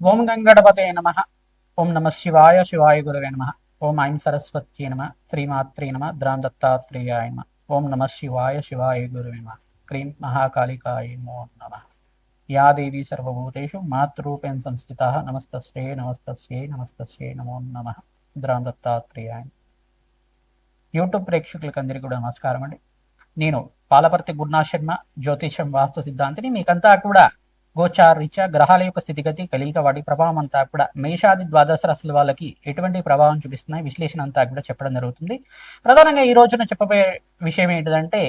ఓం గంగడపతే నమ. ఓం నమ శివాయ శివాయ గురవే నమ. ఓం ఐం సరస్వత్యే నమ. శ్రీమాత్రే నమ. ద్రాం దత్తాత్రేయాయ నమ. ఓం నమ శివాయ శివాయ గురవే నమ. క్రీం మహాకాళికాయ నమో నమ. యా దేవి సర్వభూతేషు మాతృరూపేణ సంస్థిత. నమస్తస్యే నమస్తస్యే నమస్తస్యే నమో నమ. ద్రాం దత్తాత్రేయాయ యూట్యూబ్ ప్రేక్షకులకు అందరికీ కూడా నమస్కారం అండి. నేను పాలపర్తి గురునాథ్ శర్మ జ్యోతిషం వాస్తు సిద్ధాంతిని మీకంతా కూడా గోచార్ రీత్యా గ్రహాల యొక్క స్థితిగతి కలిగిక వాటి ప్రభావం అంతా కూడా మేషాది ద్వాదశ రాశుల వాళ్ళకి ఎటువంటి ప్రభావం చూపిస్తున్నాయి? విశ్లేషణ అంతా కూడా చెప్పడం జరుగుతుంది. ప్రధానంగా ఈ రోజున చెప్పబోయే విషయం ఏంటిదంటే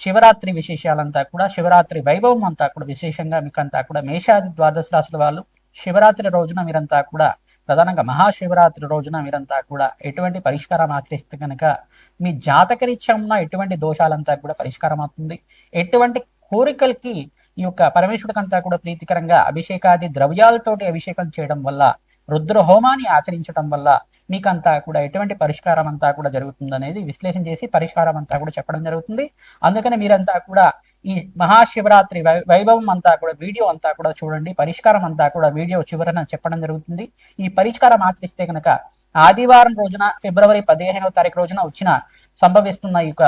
శివరాత్రి విశేషాలంతా కూడా శివరాత్రి వైభవం అంతా కూడా విశేషంగా మీకంతా కూడా మేషాది ద్వాదశ రాశుల వాళ్ళు శివరాత్రి రోజున మీరంతా కూడా ప్రధానంగా మహాశివరాత్రి రోజున మీరంతా కూడా ఎటువంటి పరిష్కారం ఆచరిస్తే కనుక మీ జాతకరీత్యా ఉన్న ఎటువంటి దోషాలంతా కూడా పరిష్కారం అవుతుంది ఎటువంటి కోరికలకి ఈ యొక్క పరమేశ్వరుడికంతా కూడా ప్రీతికరంగా అభిషేకాది ద్రవ్యాలతోటి అభిషేకం చేయడం వల్ల రుద్ర హోమాన్ని ఆచరించడం వల్ల మీకంతా కూడా ఎటువంటి పరిష్కారం అంతా కూడా జరుగుతుంది అనేది విశ్లేషణ చేసి పరిష్కారం అంతా కూడా చెప్పడం జరుగుతుంది. అందుకని మీరంతా కూడా ఈ మహాశివరాత్రి వై- వైభవం అంతా కూడా వీడియో అంతా కూడా చూడండి. పరిష్కారం అంతా కూడా వీడియో చివరన చెప్పడం జరుగుతుంది. ఈ పరిష్కారం ఆచరిస్తే కనుక ఆదివారం రోజున ఫిబ్రవరి పదిహేనవ తారీఖు రోజున వచ్చిన సంభవిస్తున్న ఈ యొక్క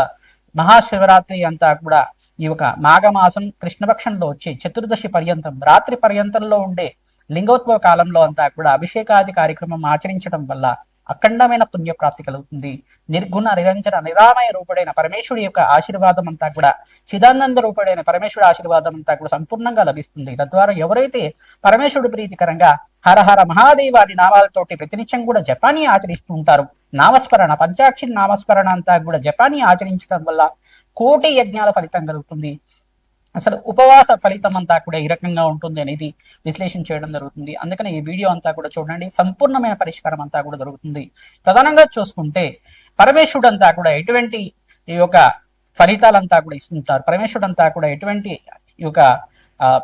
మహాశివరాత్రి అంతా కూడా ఈ యొక్క మాఘమాసం కృష్ణపక్షంలో వచ్చే చతుర్దశి పర్యంతం రాత్రి పర్యంతంలో ఉండే లింగోద్భవ కాలంలో అంతా కూడా అభిషేకాది కార్యక్రమం ఆచరించడం వల్ల అఖండమైన పుణ్యప్రాప్తి కలుగుతుంది. నిర్గుణ నిరంజన నిరామయ రూపుడైన పరమేశ్వరుడి యొక్క ఆశీర్వాదం అంతా కూడా చిదానంద రూపుడైన పరమేశ్వరుడి ఆశీర్వాదం అంతా కూడా సంపూర్ణంగా లభిస్తుంది. తద్వారా ఎవరైతే పరమేశ్వరుడు ప్రీతికరంగా హర హర మహాదేవాని నామాలతోటి ప్రతినిత్యం కూడా జపానీ ఆచరిస్తూ ఉంటారు. నామస్మరణ పంచాక్షి నామస్మరణ అంతా కూడా జపానీ ఆచరించడం వల్ల కోటి యజ్ఞాల ఫలితం కలుగుతుంది. అసలు ఉపవాస ఫలితం అంతా కూడా ఈ రకంగా ఉంటుంది అనేది విశ్లేషణ చేయడం జరుగుతుంది. అందుకని ఈ వీడియో అంతా కూడా చూడండి. సంపూర్ణమైన పరిష్కారం అంతా కూడా దొరుకుతుంది. ప్రధానంగా చూసుకుంటే పరమేశ్వరుడు అంతా కూడా ఎటువంటి ఈ యొక్క ఫలితాలంతా కూడా ఇస్తుంటారు. పరమేశ్వరుడు అంతా కూడా ఎటువంటి ఈ యొక్క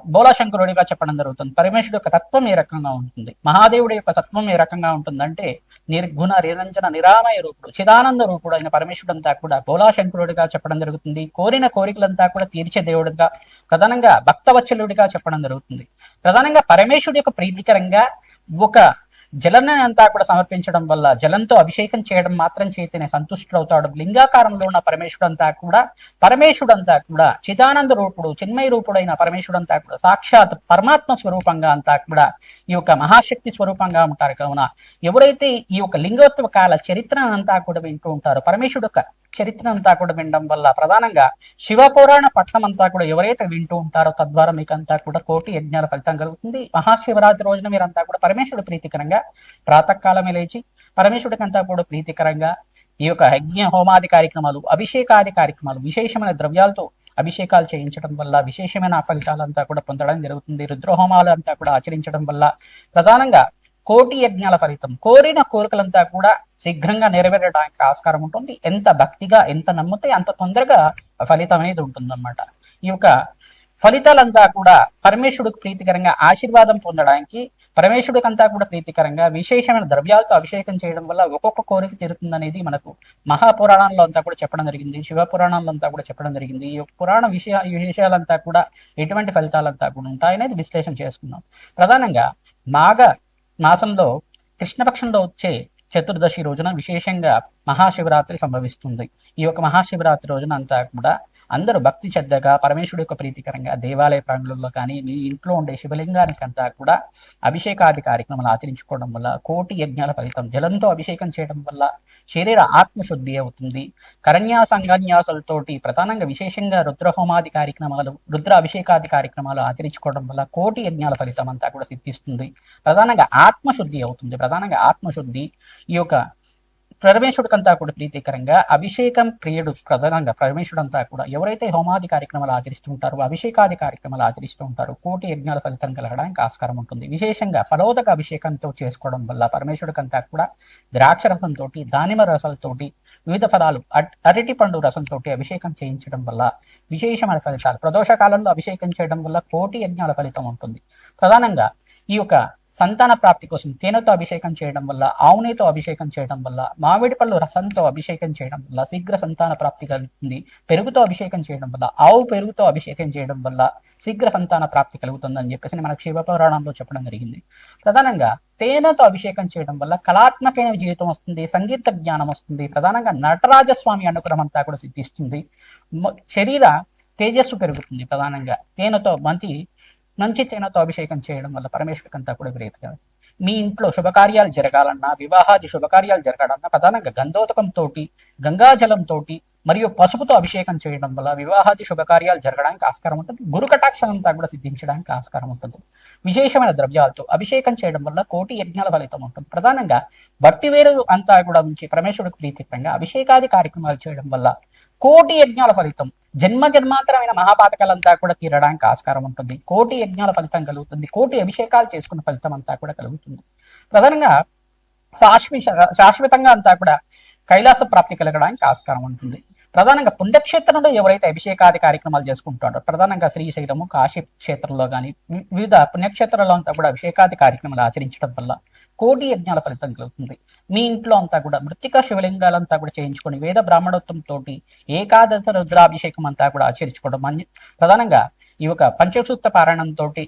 బోలాశంకరుడిగా చెప్పడం జరుగుతుంది. పరమేశ్వరుడు యొక్క తత్వం ఏ రకంగా ఉంటుంది? మహాదేవుడి యొక్క తత్వం ఏ రకంగా ఉంటుందంటే నిర్గుణ నిరంజన నిరామయ రూపుడు చిదానంద రూపుడు అయిన పరమేశ్వరుడు అంతా కూడా బోలాశంకరుడిగా చెప్పడం జరుగుతుంది. కోరిన కోరికలంతా కూడా తీర్చే దేవుడిగా ప్రధానంగా భక్తవత్సలుడిగా చెప్పడం జరుగుతుంది. ప్రధానంగా పరమేశ్వరుడు యొక్క ప్రీతికరంగా ఒక జలం అంతా కూడా సమర్పించడం వల్ల జలంతో అభిషేకం చేయడం మాత్రం చేతనే సంతుష్టుడవుతాడు. లింగాకారంలో ఉన్న పరమేశ్వరుడు అంతా కూడా పరమేశ్వరుడు అంతా కూడా చిదానంద రూపుడు చిన్మయ రూపుడైన పరమేశ్వరుడు అంతా కూడా సాక్షాత్ పరమాత్మ స్వరూపంగా అంతా కూడా ఈ యొక్క మహాశక్తి స్వరూపంగా ఉంటారు. కావున ఎవరైతే ఈ యొక్క లింగోత్వ కాల చరిత్ర అంతా కూడా వింటూ ఉంటారో పరమేశ్వరుడు యొక్క చరిత్ర అంతా కూడా వినడం వల్ల ప్రధానంగా శివపురాణ పట్నం అంతా కూడా ఎవరైతే వింటూ ఉంటారో తద్వారా మీకు అంతా కూడా కోటి యజ్ఞాల ఫలితం కలుగుతుంది. మహాశివరాత్రి రోజున మీరంతా కూడా పరమేశ్వరుడు ప్రీతికరంగా ప్రాతకాలమే లేచి పరమేశ్వరుడికి అంతా కూడా ప్రీతికరంగా ఈ యొక్క యజ్ఞ హోమాది కార్యక్రమాలు అభిషేకాది కార్యక్రమాలు విశేషమైన ద్రవ్యాలతో అభిషేకాలు చేయించడం వల్ల విశేషమైన ఫలితాలంతా కూడా పొందడం జరుగుతుంది. రుద్రహోమాలు అంతా కూడా ఆచరించడం వల్ల ప్రధానంగా కోటి యజ్ఞాల ఫలితం. కోరిన కోరికలంతా కూడా శీఘ్రంగా నెరవేరడానికి ఆస్కారం ఉంటుంది. ఎంత భక్తిగా ఎంత నమ్మితే అంత తొందరగా ఫలితం అనేది ఉంటుందన్నమాట. ఈ యొక్క ఫలితాలంతా కూడా పరమేశ్వరుడికి ప్రీతికరంగా ఆశీర్వాదం పొందడానికి పరమేశ్వరుడికి అంతా కూడా ప్రీతికరంగా విశేషమైన ద్రవ్యాలతో అభిషేకం చేయడం వల్ల ఒక్కొక్క కోరిక తీరుతుందనేది మనకు మహాపురాణాల్లో అంతా కూడా చెప్పడం జరిగింది. శివ అంతా కూడా చెప్పడం జరిగింది. ఈ యొక్క పురాణ విషయ విశేషాలంతా విషయాలంతా కూడా ఎటువంటి ఫలితాలంతా కూడా ఉంటాయనేది విశ్లేషణ చేసుకున్నాం. ప్రధానంగా మాఘ మాసంలో కృష్ణపక్షంలో వచ్చే చతుర్దశి రోజున విశేషంగా మహాశివరాత్రి సంభవిస్తుంది. ఈ యొక్క మహాశివరాత్రి రోజున అంతా కూడా అందరూ భక్తి శ్రద్ధగా పరమేశ్వరుడు యొక్క ప్రీతికరంగా దేవాలయ ప్రాంగణంలో కానీ మీ ఇంట్లో ఉండే శివలింగానికి అంతా కూడా అభిషేకాది కార్యక్రమాలు ఆచరించుకోవడం వల్ల కోటి యజ్ఞాల ఫలితం జలంతో అభిషేకం చేయడం వల్ల శరీర ఆత్మశుద్ధి అవుతుంది. కరణ్యాస అంగన్యాసాలతోటి ప్రధానంగా విశేషంగా రుద్రహోమాది కార్యక్రమాలు రుద్ర అభిషేకాది కార్యక్రమాలు ఆచరించుకోవడం వల్ల కోటి యజ్ఞాల ఫలితం అంతా కూడా సిద్ధిస్తుంది. ప్రధానంగా ఆత్మశుద్ధి అవుతుంది. ప్రధానంగా ఆత్మశుద్ధి ఈ యొక్క పరమేశ్వరుడికంతా కూడా ప్రీతికరంగా అభిషేకం క్రియడు ప్రధానంగా పరమేశ్వరుడు అంతా కూడా ఎవరైతే హోమాది కార్యక్రమాలు ఆచరిస్తూ ఉంటారో అభిషేకాది కార్యక్రమాలు ఆచరిస్తూ ఉంటారో కోటి యజ్ఞాల ఫలితం కలగడానికి ఆస్కారం ఉంటుంది. విశేషంగా ఫలోదక అభిషేకంతో చేసుకోవడం వల్ల పరమేశ్వరుడికంతా కూడా ద్రాక్ష రసంతో దానిమ రసాలతోటి వివిధ ఫలాలు అరటి పండు రసంతో అభిషేకం చేయించడం వల్ల విశేషమైన ఫలితాలు ప్రదోష కాలంలో అభిషేకం చేయడం వల్ల కోటి యజ్ఞాల ఫలితం ఉంటుంది. ప్రధానంగా ఈ యొక్క సంతాన ప్రాప్తి కోసం తేనెతో అభిషేకం చేయడం వల్ల ఆవునేతో అభిషేకం చేయడం వల్ల మామిడి పళ్ళు రసంతో అభిషేకం చేయడం వల్ల శీఘ్ర సంతాన ప్రాప్తి కలుగుతుంది. పెరుగుతో అభిషేకం చేయడం వల్ల ఆవు పెరుగుతో అభిషేకం చేయడం వల్ల శీఘ్ర సంతాన ప్రాప్తి కలుగుతుందని చెప్పేసి మనకు శివపురాణంలో చెప్పడం జరిగింది. ప్రధానంగా తేనెతో అభిషేకం చేయడం వల్ల కళాత్మకమైన జీవితం వస్తుంది సంగీత జ్ఞానం వస్తుంది. ప్రధానంగా నటరాజస్వామి అనుగ్రహం అంతా కూడా సిద్ధిస్తుంది. శరీర తేజస్సు పెరుగుతుంది ప్రధానంగా. తేనెతో మంచి మంచి తేనెతో అభిషేకం చేయడం వల్ల పరమేశ్వరికి అంతా కూడా విపరీతంగా మీ ఇంట్లో శుభకార్యాలు జరగాలన్నా వివాహాది శుభకార్యాలు జరగాలన్నా ప్రధానంగా గంధోదకంతో తోటి మరియు పసుపుతో అభిషేకం చేయడం వల్ల వివాహాది శుభకార్యాలు జరగడానికి ఆస్కారం ఉంటుంది. గురు కటాక్షం అంతా కూడా సిద్ధించడానికి ఆస్కారం ఉంటుంది. విశేషమైన ద్రవ్యాలతో అభిషేకం చేయడం వల్ల కోటి యజ్ఞాల ఫలితం ఉంటుంది. ప్రధానంగా భక్తి వేరు అంతా కూడా ఉంచి పరమేశ్వరుడికి ప్రీతికరంగా అభిషేకాది కార్యక్రమాలు చేయడం వల్ల కోటి యజ్ఞాల ఫలితం. జన్మ జన్మాంతరమైన మహాపాతకాలంతా కూడా తీరడానికి ఆస్కారం ఉంటుంది. కోటి యజ్ఞాల ఫలితం కలుగుతుంది. కోటి అభిషేకాలు చేసుకున్న ఫలితం అంతా కూడా కలుగుతుంది. ప్రధానంగా శాశ్వత శాశ్వతంగా అంతా కూడా కైలాస ప్రాప్తి కలగడానికి ఆస్కారం ఉంటుంది. ప్రధానంగా పుణ్యక్షేత్రంలో ఎవరైతే అభిషేకాది కార్యక్రమాలు చేసుకుంటారో ప్రధానంగా శ్రీశైలము కాశీ క్షేత్రంలో కానీ వివిధ పుణ్యక్షేత్రాల్లో అంతా కూడా అభిషేకాది కార్యక్రమాలు ఆచరించడం వల్ల కోటి యజ్ఞాల ఫలితం కలుగుతుంది. మీ ఇంట్లో అంతా కూడా మృతిక శివలింగాలంతా కూడా చేయించుకొని వేద బ్రాహ్మణోత్వం తోటి ఏకాదశ రుద్రాభిషేకం అంతా కూడా ఆచరించుకోవడం అన్ని ప్రధానంగా ఈ యొక్క పంచసూక్త పారాయణంతో తోటి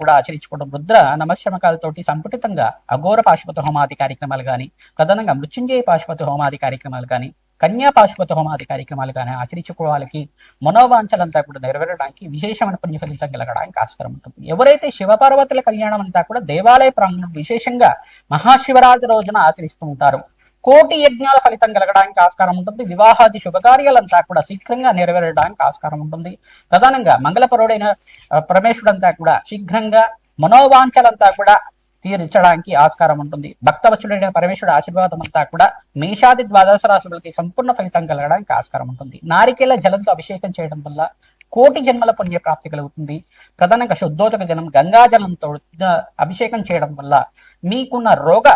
కూడా ఆచరించుకోవడం రుద్ర నమశమకాలతోటి సంపుటితంగా అఘోర పాశుపత హోమాది కార్యక్రమాలు కానీ ప్రధానంగా మృత్యుంజయ పాశుపత హోమాది కార్యక్రమాలు కానీ కన్యాపాశుపత హోమాది కార్యక్రమాలు కానీ ఆచరించుకోవాలకి మనోవాంఛలంతా కూడా నెరవేరడానికి విశేషమైన పుణ్య ఫలితం కలగడానికి ఆస్కారం ఉంటుంది. ఎవరైతే శివపార్వతుల కళ్యాణం అంతా కూడా దేవాలయ ప్రాంగణం విశేషంగా మహాశివరాత్రి రోజున ఆచరిస్తూ ఉంటారు కోటి యజ్ఞాల ఫలితం కలగడానికి ఆస్కారం ఉంటుంది. వివాహాది శుభకార్యాలంతా కూడా శీఘ్రంగా నెరవేరడానికి ఆస్కారం ఉంటుంది. ప్రధానంగా మంగళపరుడైన పరమేశ్వరుడంతా కూడా శీఘ్రంగా మనోవాంఛలంతా కూడా తీర్చడానికి ఆస్కారం ఉంటుంది. భక్తవచ్చుడైన పరమేశ్వరుడు ఆశీర్వాదం అంతా కూడా మేషాది ద్వాదశ రాశులకి సంపూర్ణ ఫలితం కలగడానికి ఆస్కారం ఉంటుంది. నారికేల జలంతో అభిషేకం చేయడం వల్ల కోటి జన్మల పుణ్య ప్రాప్తి కలుగుతుంది. ప్రధానంగా శుద్ధోదక జలం గంగా జలంతో అభిషేకం చేయడం వల్ల మీకున్న రోగ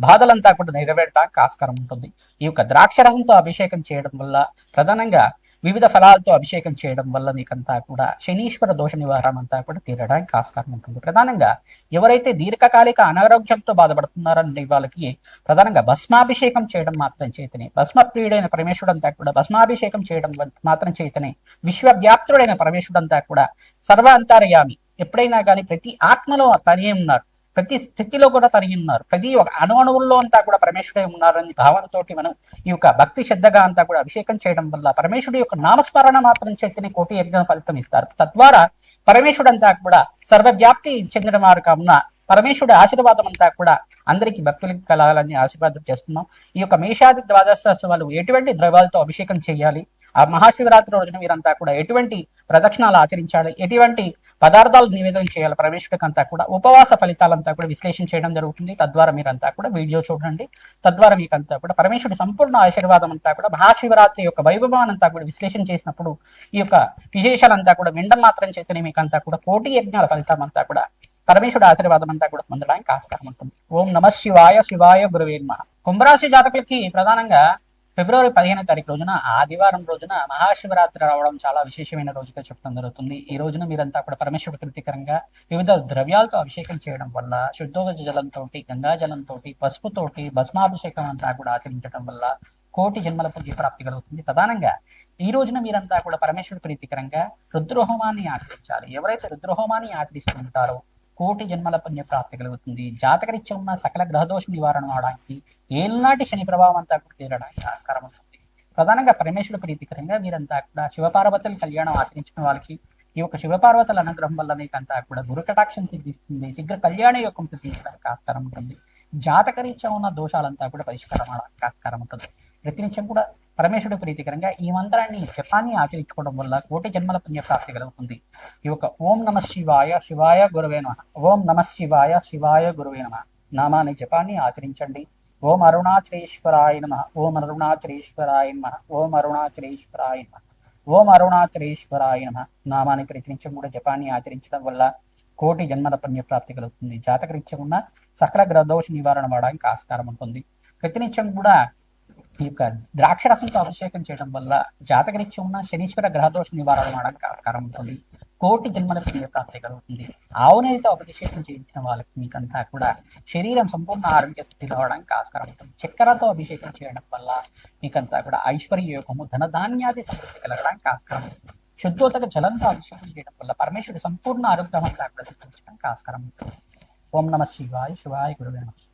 బాధలంతా కూడా నెరవేరడానికి ఆస్కారం ఉంటుంది. ఈ యొక్క ద్రాక్షరసంతో అభిషేకం చేయడం వల్ల ప్రధానంగా వివిధ ఫలాలతో అభిషేకం చేయడం వల్ల మీకంతా కూడా శనీశ్వర దోష నివారణ అంతా కూడా తీరడానికి ఆస్కారం ఉంటుంది. ప్రధానంగా ఎవరైతే దీర్ఘకాలిక అనారోగ్యంతో బాధపడుతున్నారనే వాళ్ళకి ప్రధానంగా భస్మాభిషేకం చేయడం మాత్రం చేతనే. భస్మ ప్రియుడైన పరమేశ్వరుడు అంతా కూడా భస్మాభిషేకం చేయడం మాత్రం చేతనే. విశ్వవ్యాప్తుడైన పరమేశ్వరుడు అంతా కూడా సర్వ అంతర్యామి ఎప్పుడైనా కానీ ప్రతి ఆత్మలో తనే ఉన్నారు. ప్రతి స్థితిలో కూడా తరిగి ఉన్నారు. ప్రతి ఒక అణువణువుల్లో అంతా కూడా పరమేశ్వరుడే ఉన్నారని భావనతోటి మనం ఈ యొక్క భక్తి శ్రద్ధగా అంతా కూడా అభిషేకం చేయడం వల్ల పరమేశ్వరుడు యొక్క నామస్మరణ మాత్రం చేతిని కోటి యజ్ఞ ఫలితం ఇస్తారు. తద్వారా పరమేశ్వరుడు అంతా కూడా సర్వవ్యాప్తి చెందిన వారు కావున పరమేశ్వరుడు ఆశీర్వాదం అంతా కూడా అందరికీ భక్తులకి కలగాలని ఆశీర్వాదం చేస్తున్నాం. ఈ యొక్క మేషాది ద్వాదశోత్సవాలు ఎటువంటి ద్రవాలతో అభిషేకం చేయాలి? ఆ మహాశివరాత్రి రోజున మీరంతా కూడా ఎటువంటి ప్రదక్షిణాలు ఆచరించాలి? ఎటువంటి పదార్థాలు నివేదన చేయాలి? ప్రవేశకంతా కూడా ఉపవాస ఫలితాలంతా కూడా విశ్లేషణ చేయడం జరుగుతుంది. తద్వారా మీరంతా కూడా వీడియో చూడండి. తద్వారా మీకంతా కూడా పరమేశ్వరుడు సంపూర్ణ ఆశీర్వాదం అంతా కూడా మహాశివరాత్రి యొక్క వైభవానంతా కూడా విశ్లేషణ చేసినప్పుడు ఈ యొక్క విశేషాలంతా కూడా విండం మాత్రం చేతనే మీకంతా కూడా కోటి యజ్ఞాల ఫలితం అంతా కూడా పరమేశ్వరుడు ఆశీర్వాదం అంతా కూడా పొందడానికి ఆస్కారం ఉంటుంది. ఓం నమ శివాయ శివాయ గురువేర్మ కుంభరాశి జాతకులకి ప్రధానంగా ఫిబ్రవరి పదిహేనో తారీఖు రోజున ఆదివారం రోజున మహాశివరాత్రి రావడం చాలా విశేషమైన రోజుగా చెప్పడం జరుగుతుంది. ఈ రోజున మీరంతా కూడా పరమేశ్వర ప్రీతికరంగా వివిధ ద్రవ్యాలతో అభిషేకం చేయడం వల్ల శుద్ధోగ జలంతో గంగా జలంతో పసుపుతోటి భస్మాభిషేకం అంతా కూడా ఆచరించడం వల్ల కోటి జన్మల పుణ్య ప్రాప్తి కలుగుతుంది. ప్రధానంగా ఈ రోజున మీరంతా కూడా పరమేశ్వర ప్రీతికరంగా రుద్రహోమాన్ని ఆచరించాలి. ఎవరైతే రుద్రహోమాన్ని ఆచరిస్తుంటారో కోటి జన్మల పుణ్య ప్రాప్తి కలుగుతుంది. జాతకరీత్యం ఉన్న సకల గ్రహదోష నివారణ అవడానికి ఏళ్ళనాటి శని ప్రభావం అంతా కూడా తీరడానికి ఆస్కారం ఉంటుంది. ప్రధానంగా పరమేశ్వరుడు ప్రీతికరంగా మీరంతా కూడా శివపార్వతుల కళ్యాణం ఆచరించిన వాళ్ళకి ఈ యొక్క శివపార్వతుల అనుగ్రహం వల్ల మీకంతా కూడా గురుకటాక్షం సిద్ధిస్తుంది. శీఘ్ర కళ్యాణ యోగం సిద్ధించడానికి ఆస్కారం ఉంటుంది. జాతకరీత్యా ఉన్న దోషాలంతా కూడా పరిష్కారం అవడానికి ఆస్కారం ఉంటుంది. ప్రతినిత్యం కూడా పరమేశ్వరుడు ప్రీతికరంగా ఈ మంత్రాన్ని జపాన్ని ఆచరించుకోవడం వల్ల కోటి జన్మల పుణ్య ప్రాప్తి కలుగుతుంది. ఈ యొక్క ఓం నమ శివాయ శివాయ గురువే నమ. ఓం నమ శివాయ శివాయ గురువే నమ. నామాని జపాన్ని ఆచరించండి. ఓం అరుణాచలేశ్వరాయ నమ. ఓం అరుణాచలేశ్వరాయ నమ. ఓం అరుణాచలేశ్వరాయ నమ. ఓం అరుణాచలేశ్వరాయ నమ. నామాన్ని ప్రతినిత్యం కూడా జపాన్ని ఆచరించడం వల్ల కోటి జన్మల పుణ్యప్రాప్తి కలుగుతుంది. జాతకరీత్యం ఉన్న సకల గ్రదోష నివారణ వాడడానికి ఆస్కారం ఉంటుంది. ప్రతినిత్యం కూడా ఈ యొక్క ద్రాక్షరసంతో అభిషేకం చేయడం వల్ల జాతకరీత్యం ఉన్న శనీశ్వర గ్రహదోష నివారణ అవడానికి ఆస్కారం ఉంటుంది. కోటి జన్మల పుణ్య ప్రాప్తి కలుగుతుంది ఆవునేతో అభిషేకం చేయించిన వాళ్ళకి మీకంతా కూడా శరీరం సంపూర్ణ ఆరోగ్య స్థితిలో అవడానికి ఆస్కారం ఉంటుంది. చక్కెరతో అభిషేకం చేయడం వల్ల మీకంతా కూడా ఐశ్వర్య యోగము ధనధాన్యాది సమృద్ధి కలగడానికి ఆస్కారం ఉంటుంది. శుద్ధోతక జలంతో అభిషేకం చేయడం వల్ల పరమేశ్వరుడు సంపూర్ణ ఆరోగ్యవంతా కూడా ఆస్కారం ఉంటుంది. ఓం నమ శివాయ శివాయ గురువే